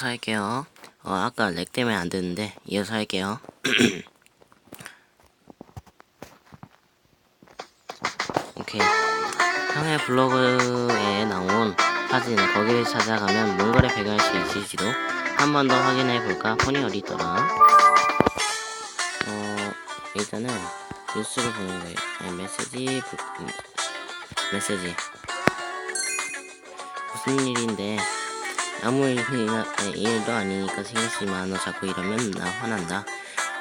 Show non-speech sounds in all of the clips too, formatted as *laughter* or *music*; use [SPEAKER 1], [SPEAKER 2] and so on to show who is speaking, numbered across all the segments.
[SPEAKER 1] 이어서 할게요. 어, 아까 렉 때문에 안 되는데, 이어서 할게요. *clears throat* 오케이. 형의 블로그에 나온 사진, 거기를 찾아가면 몽골에 배경할 수 있을지도 한 번 더 확인해 볼까? 폰이 어디 있더라? 어, 일단은 뉴스를 보는 거예요. 아니, 메시지, 부- 음, 메시지. 무슨 일인데, 아무 일이나, 에, 일도 아니니까 쓰지 마. 너 자꾸 이러면 나 화난다.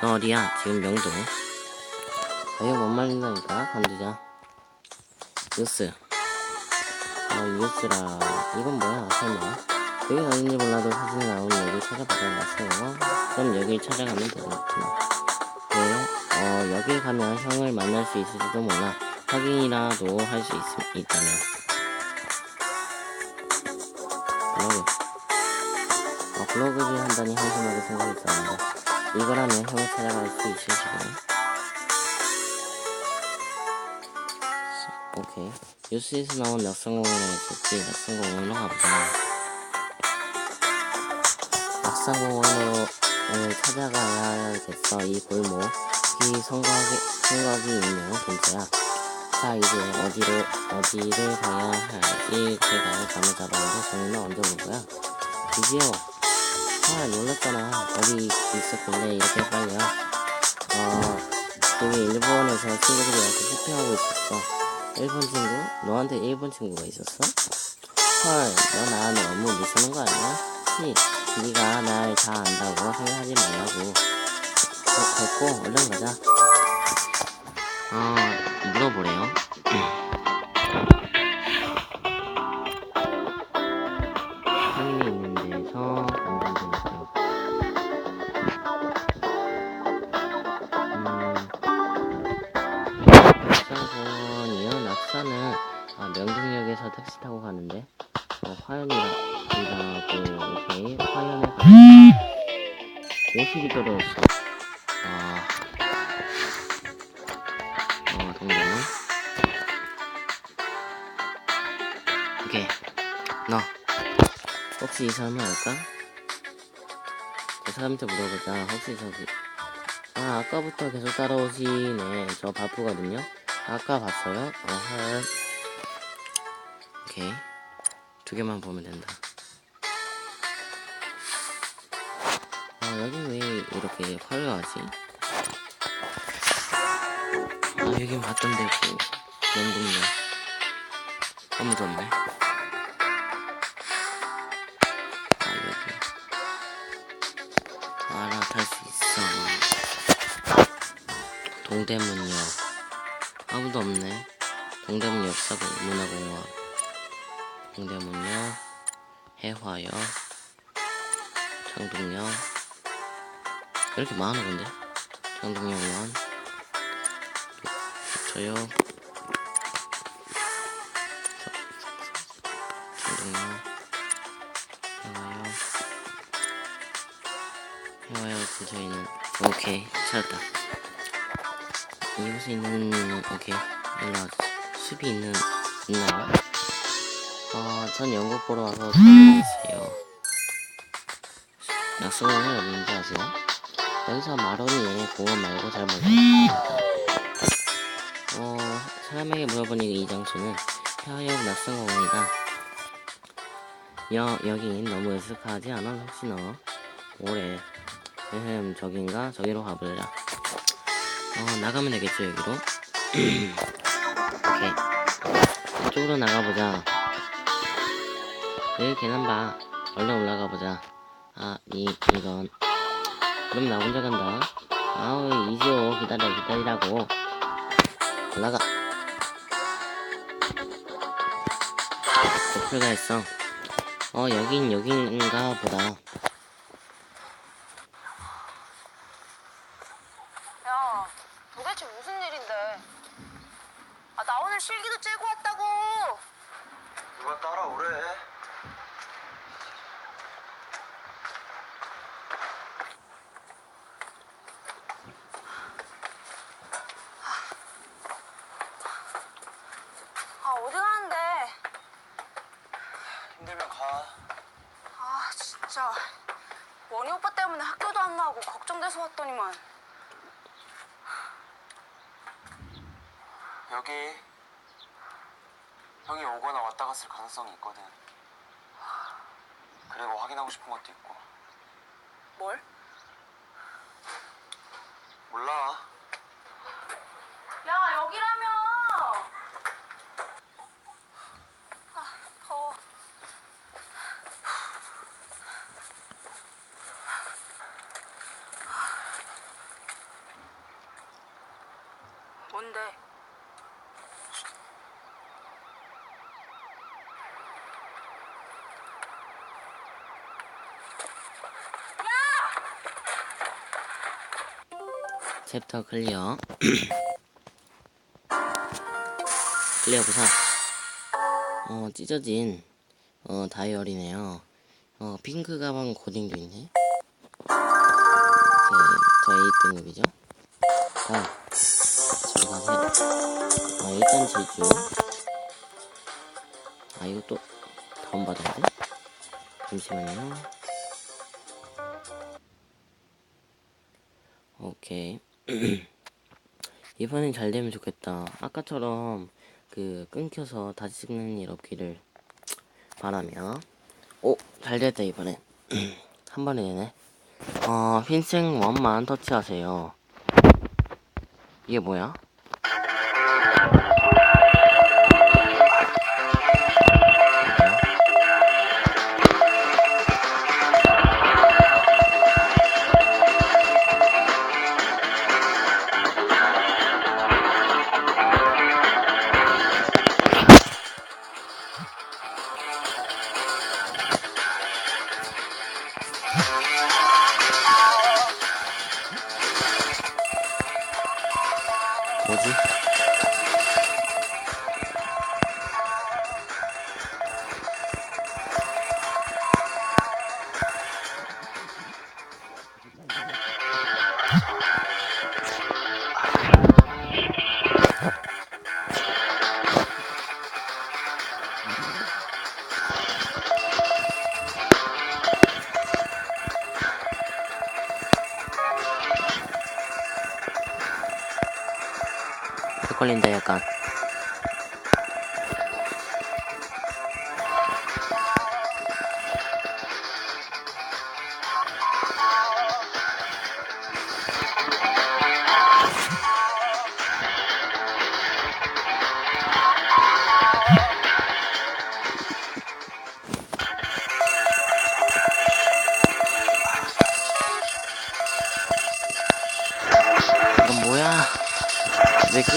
[SPEAKER 1] 너 어디야? 지금 명동. 아, 이거 못 말린다니까? 건드자. 뉴스. 아, 뉴스라. 이건 뭐야? 설마. 여기 어딘지 몰라도 사진에 나온 여기 찾아보자. 났어요. 그럼 여기 찾아가면 되겠구나. 네. 어, 여기 가면 형을 만날 수 있을지도 몰라. 확인이라도 할 수 있다면. 블로그. 어, 블로그를 한다니 한심하게 생각했었는데 이거라면 형을 찾아갈 수 있을지도 오케이. 뉴스에서 나온 낙성공원에 있었지? 낙성공원으로 가보자. 낙성공원으로 찾아가야겠어. 이 골목. 이 성곽이, 성곽이 있는 근처야 자 이제 어디로 어디를 가야 할지 제가 잠을 잡았는데 저는 언제 오는 거야? 드디어 아 놀랐잖아 어디 있었길래 이렇게 빨리야 어 여기 일본에서 친구들이 와서 쇼핑하고 있었어 일본 친구? 너한테 일본 친구가 있었어? 헐너나 너무 무시하는 거 아니야? 히 네가 날 다 안다고 생각하지 말라고 어, 됐고 얼른 가자 어 물어보래요 50이 떨어졌어 아, 어, 동대문 오케이 너 혹시 이 사람을 알까? 저 사람한테 물어보자. 혹시 저기 아 아까부터 계속 따라오시네. 저 바쁘거든요. 아까 봤어요? 어헐. 오케이 두 개만 보면 된다. 이렇게 화려하지? 아 여긴 봤던 데고 명동역 아무도 없네. 아 여기. 알아탈 수 있어. 동대문역. 아무도 없네. 동대문 역사고 문화공원. 동대문역 해화역 창동역. 왜 이렇게 많아 근데? 창동역만 저요. 해화역 해와요. 근처에 있는 오케이. 찾았다. 이곳에 있는 오케이. 연락 숲이 있는 있나요? 어전 영국 보러 와서 처음 있어요. 약속은 어딘지 아세요? 여기서 마로니에 공원 말고 잘 몰라요 어 사람에게 물어보니 이 장소는 해화역 낙성공원이다. 여, 여긴 너무 으슥하지 않아? 혹시 너? 뭐래 에헴 저긴가? 저기로 가보자 어 나가면 되겠죠 여기로? *clears throat* 오케이. 이쪽으로 나가보자. 여기 계단 봐. 얼른 올라가보자. 아 이 이건 그럼 나 혼자 간다 아우 이지요 기다려 기다리라고 올라가 목표가 있어 어 여긴 여긴가 보다
[SPEAKER 2] 야, 도대체 무슨 일인데? 아, 나 오늘 실기도 째고 왔다고.
[SPEAKER 3] 누가 따라오래?
[SPEAKER 2] 아, 어디 가는데?
[SPEAKER 3] 힘들면 가.
[SPEAKER 2] 아, 진짜. 원희 오빠 때문에 학교도 안 나오고 걱정돼서 왔더니만.
[SPEAKER 3] 여기 형이 오거나 왔다 갔을 가능성이 있거든. 그리고 확인하고 싶은 것도 있고.
[SPEAKER 2] 뭘?
[SPEAKER 3] 몰라.
[SPEAKER 2] 야 여기라며. 아 더워. 뭔데?
[SPEAKER 1] 챕터 클리어. *clears throat* 클리어 부산. 어, 찢어진, 어, 다이어리네요. 어, 핑크 가방 고딩도 있네. 오케이, 저 A등급이죠. 아, 저 기 가세요. 아, 일단 제주. 아, 이거 또 다운받아야 돼? 잠시만요. 오케이. *clears throat* 이번엔 잘 되면 좋겠다. 아까처럼 그 끊겨서 다시 찍는 일 없기를 바라며. 오, 잘 됐다 이번엔. *clears throat* 한 번에 되네. 어, 흰색 원만 터치하세요. 이게 뭐야?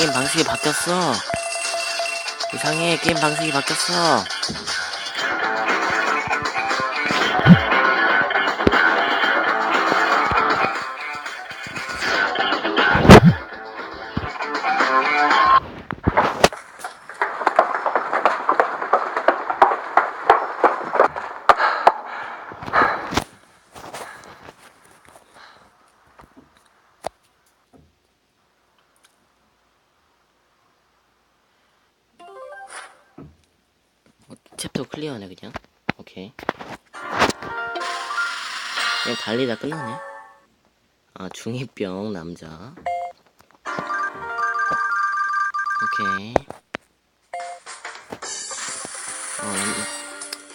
[SPEAKER 1] 게임 방식이 바뀌었어? 이상해 게임 방식이 바뀌었어 챕터 클리어네 그냥. 오케이. 그냥 달리다 끝나네. 아 중2병 남자. 오케이. 어 남자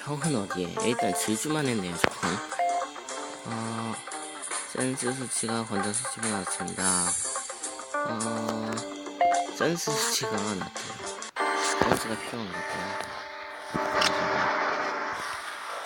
[SPEAKER 1] 형은 어디에? 일단 질주만 했네요 저건 어 센스 수치가 관전 수치가 낮습니다. 어 센스 수치가 낮대요. 센스가 필요한 것 같아요 여기 소용인가? 음 여기다가 여기를 어 업그레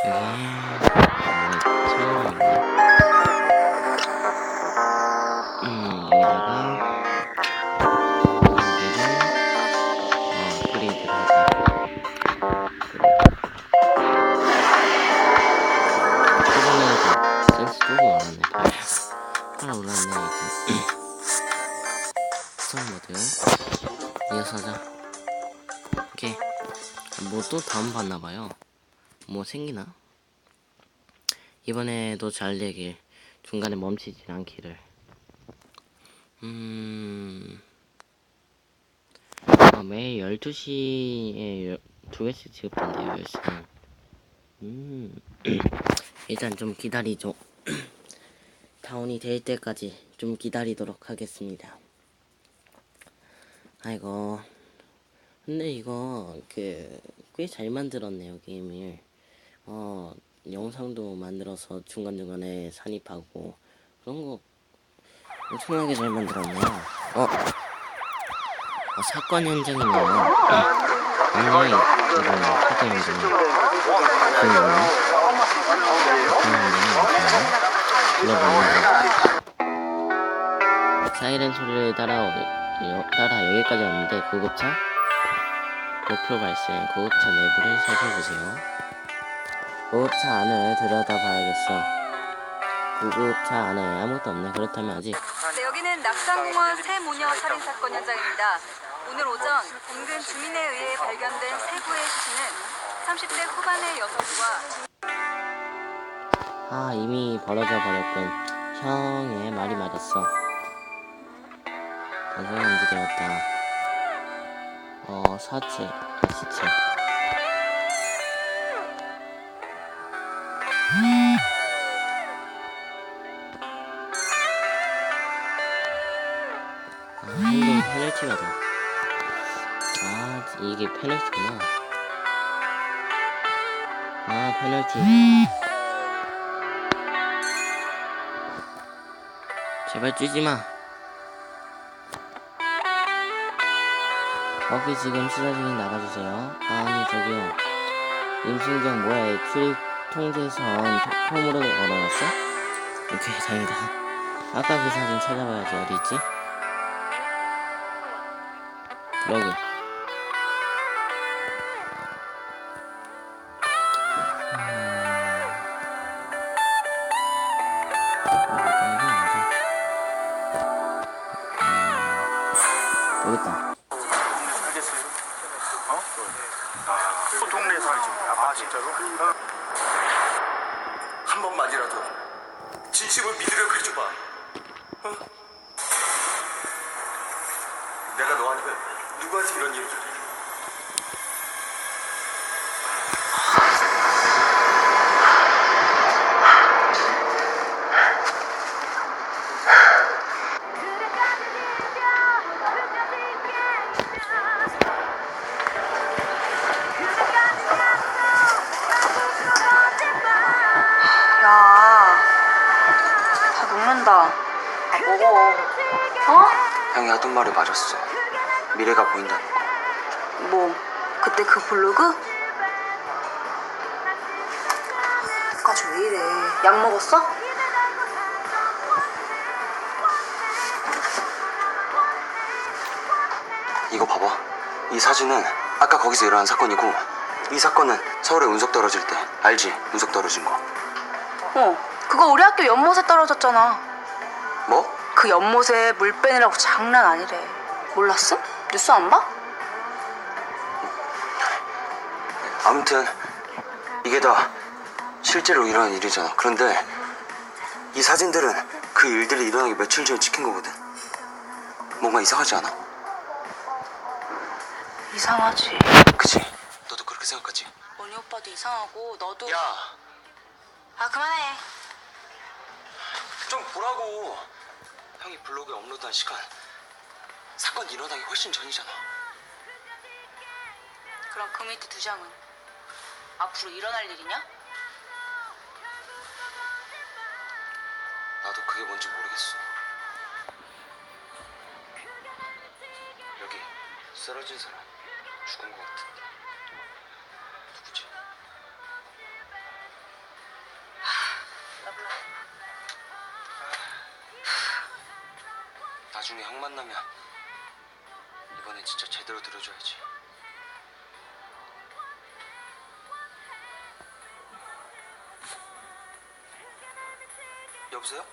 [SPEAKER 1] 이어서 하자. 오케이. 뭐 또 다운 받나봐요. 뭐 생기나? 이번에도 잘 되길 중간에 멈추지 않기를. 음... 아, 매일 12시에 두 개씩 지급한대요 열시간. 음... *clears throat* 일단 좀 기다리죠. *clears throat* 다운이 될 때까지 좀 기다리도록 하겠습니다. 아이고. 근데 이거 그 꽤 잘 만들었네요 게임을 어 영상도 만들어서 중간중간에 산입하고 그런 거 엄청나게 잘 만들었네요. 어, 어 사건 현장이네요. 아니 이거 사건 현장 현장이 불러보는데 사이렌 소리를 따라 여, 따라 여기까지 왔는데 구급차? 목표 발생 구급차 내부를 살펴보세요 구급차 안을 들여다봐야겠어. 구급차 안에 아무것도 없네. 그렇다면 아직.
[SPEAKER 4] 네, 여기는 낙산공원 새 모녀 살인 사건 현장입니다. 오늘 오전 인근 주민에 의해 발견된 세 구의 시신은 30대 후반의 여성과
[SPEAKER 1] 아 이미 벌어져 버렸군. 형의 말이 맞았어. 단서가 움직였다. 어 사체 시체 아 이게 페널티구나. 아 페널티 제발 뛰지마. 거기 지금 수사 중인 나가주세요. 아니 저기요. 임순경 뭐야 출입 통제선 톡- 홈으로 걸어놨어? 오케이 다행이다. 아까 그 사진 찾아봐야지. 어디 있지? 여기
[SPEAKER 3] 진심을 믿으려고 해줘봐. 어? 내가 너 아니면 누구한테 이런 얘기를 해?
[SPEAKER 4] 어?
[SPEAKER 3] 형이 하던 말이 맞았어. 미래가 보인다는 거.
[SPEAKER 4] 뭐, 그때 그 블로그? 까지 왜 이래? 약 먹었어?
[SPEAKER 3] 이거 봐봐. 이 사진은 아까 거기서 일어난 사건이고 이 사건은 서울에 운석 떨어질 때 알지? 운석 떨어진 거.
[SPEAKER 4] 어, 그거 우리 학교 연못에 떨어졌잖아.
[SPEAKER 3] 뭐?
[SPEAKER 4] 그 연못에 물 빼느라고 장난 아니래. 몰랐어? 뉴스 안 봐?
[SPEAKER 3] 아무튼 이게 다 실제로 일어난 일이잖아. 그런데 이 사진들은 그 일들이 일어나기 며칠 전에 찍힌 거거든. 뭔가 이상하지 않아?
[SPEAKER 4] 이상하지.
[SPEAKER 3] 그치? 너도 그렇게 생각하지?
[SPEAKER 4] 원희 오빠도 이상하고 너도.
[SPEAKER 3] 야,
[SPEAKER 4] 아 그만해.
[SPEAKER 3] 좀 보라고. 형이 블로그에 업로드한 시간 사건 일어나기 훨씬 전이잖아.
[SPEAKER 4] 그럼 그 밑에 두 장은 앞으로 일어날 일이냐?
[SPEAKER 3] 나도 그게 뭔지 모르겠어. 여기 쓰러진 사람 죽은 것 같은데 만나면 이번엔 진짜 제대로 들어줘야지. 여보세요?